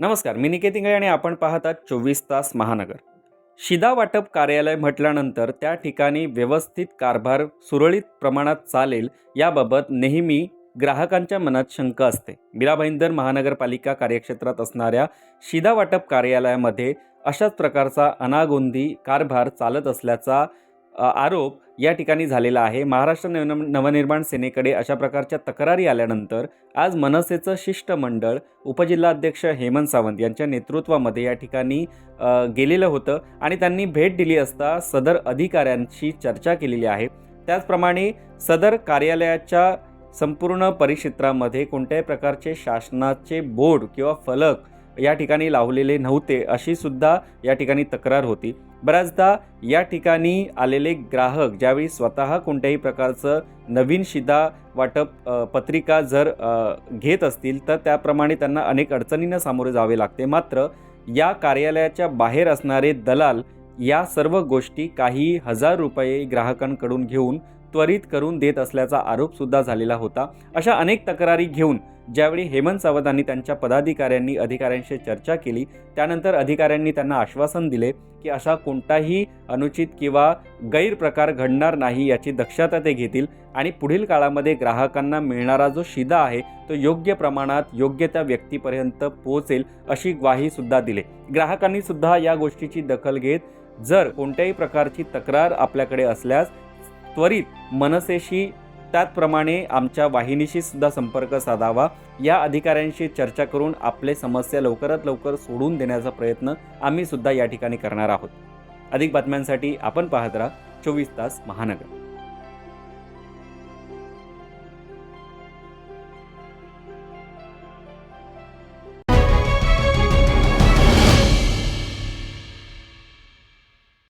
नमस्कार मी निकेत इंगळे आणि आपण पाहतात चोवीस तास महानगर. शिदा वाटप कार्यालय म्हटल्यानंतर त्या ठिकाणी व्यवस्थित कारभार सुरळीत प्रमाणात चालेल याबाबत नेहमी ग्राहकांच्या मनात शंका असते. मीरा भाईंदर महानगरपालिका कार्यक्षेत्रात असणाऱ्या शिदा वाटप कार्यालयामध्ये अशाच प्रकारचा अनागोंदी कारभार चालत असल्याचा आरोप या ठिकाणी झालेला आहे. महाराष्ट्र नव नवनिर्माण सेनेकडे अशा प्रकारच्या तक्रारी आल्यानंतर आज मनसेचं शिष्टमंडळ उपजिल्हाध्यक्ष हेमंत सावंत यांच्या नेतृत्वामध्ये या ठिकाणी गेलेलं होतं आणि त्यांनी भेट दिली असता सदर अधिकाऱ्यांशी चर्चा केलेली आहे. त्याचप्रमाणे सदर कार्यालयाच्या संपूर्ण परिक्षेत्रामध्ये कोणत्याही प्रकारचे शासनाचे बोर्ड किंवा फलक या ठिकाणी लावलेले नव्हते अशी सुद्धा या ठिकाणी तक्रार होती. बऱ्याचदा या ठिकाणी आलेले ग्राहक ज्यावेळी स्वतः कोणत्याही प्रकारचं नवीन शिदा वाटप पत्रिका जर घेत असतील तर त्याप्रमाणे त्यांना अनेक अडचणींना सामोरे जावे लागते. मात्र या कार्यालयाच्या बाहेर असणारे दलाल या सर्व गोष्टी काही हजार रुपये ग्राहकांकडून घेऊन त्वरित करून देत असल्याचा आरोपसुद्धा झालेला होता. अशा अनेक तक्रारी घेऊन ज्यावेळी हेमंत सावंतांनी त्यांच्या पदाधिकाऱ्यांनी अधिकाऱ्यांशी चर्चा केली त्यानंतर अधिकाऱ्यांनी त्यांना आश्वासन दिले की अशा कोणताही अनुचित किंवा गैरप्रकार घडणार नाही याची दक्षता ते घेतील आणि पुढील काळामध्ये ग्राहकांना मिळणारा जो शिदा आहे तो योग्य प्रमाणात योग्य त्या व्यक्तीपर्यंत पोहोचेल अशी ग्वाही सुद्धा दिली. ग्राहकांनी सुद्धा या गोष्टीची दखल घेत जर कोणत्याही प्रकारची तक्रार आपल्याकडे असल्यास त्वरित मनसेशी त्याचप्रमाणे आमच्या वाहिनीशी सुद्धा संपर्क साधावा. या अधिकाऱ्यांशी चर्चा करून आपले समस्या लवकरात लवकर सोडून देण्याचा प्रयत्न आम्ही सुद्धा या ठिकाणी करणार आहोत. अधिक बातम्यांसाठी आपण पाहत राहा चोवीस तास महानगर.